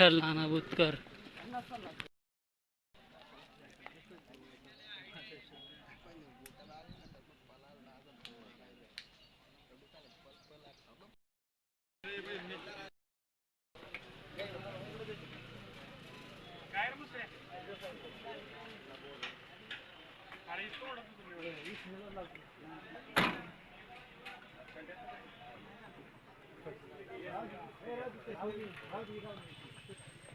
विठल नाना बुतकर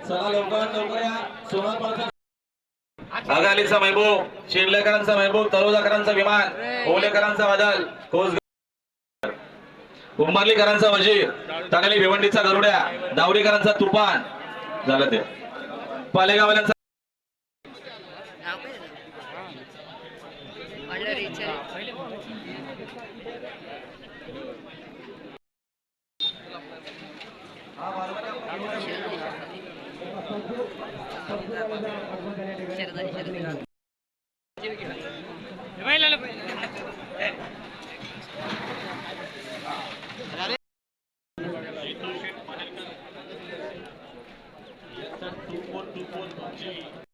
चला लवकरात लवकर या सोळा पाच आगालीचा महबूब शिर्लेकरांचा महबूब तळोजाकरांचा विमान ओलेकरांचा बदल कोस उंबरलीकरांचा वजीर तगली भिवंडीचा गरुड्या दावरीकरांचा तुफान. झालं ते. पालेगावल्यांचा do Porto Porto de